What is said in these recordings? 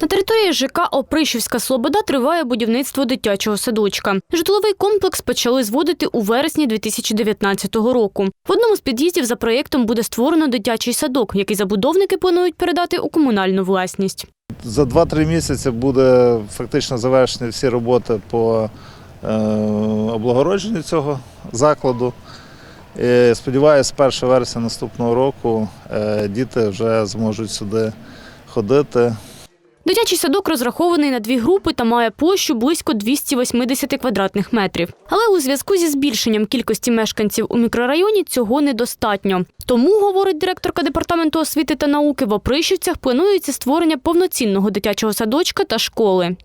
На території ЖК Опришівська Слобода триває будівництво дитячого садочка. Житловий комплекс почали зводити у вересні 2019 року. В одному з під'їздів за проєктом буде створено дитячий садок, який забудовники планують передати у комунальну власність. За 2-3 місяці буде фактично завершені всі роботи по е, облагородженню цього закладу. Сподіваюся, з 1 вересня наступного року е, діти вже зможуть сюди ходити. Дитячий садок розрахований на дві групи та має площу близько 280 квадратних метрів. Але у зв'язку зі збільшенням кількості мешканців у мікрорайоні цього недостатньо. Тому, говорить директорка департаменту освіти та науки, в Опришівцях планується створення повноцінного дитячого садочка та школи.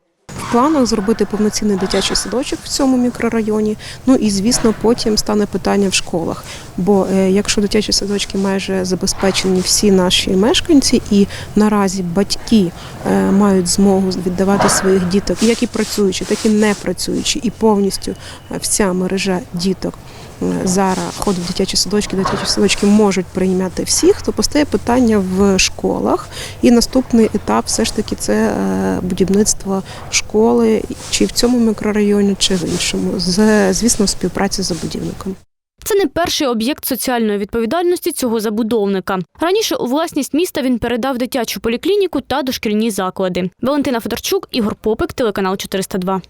Планах зробити повноцінний дитячий садочок в цьому мікрорайоні. Ну і звісно, потім стане питання в школах. Бо е, якщо дитячі садочки майже забезпечені всі наші мешканці, і наразі батьки е, мають змогу віддавати своїх діток, як і працюючі, так і не працюючі, і повністю е, вся мережа діток. Зараз ходить в дитячі садочки, дитячі садочки можуть прийняти всіх, то постає питання в школах. І наступний етап все ж таки це е, будівництво школи чи в цьому мікрорайоні, чи в іншому, з звісно, співпраці з забудівником. Це не перший об'єкт соціальної відповідальності цього забудовника. Раніше у власність міста він передав дитячу поліклініку та дошкільні заклади. Валентина Федорчук, Ігор Попик, телеканал 402.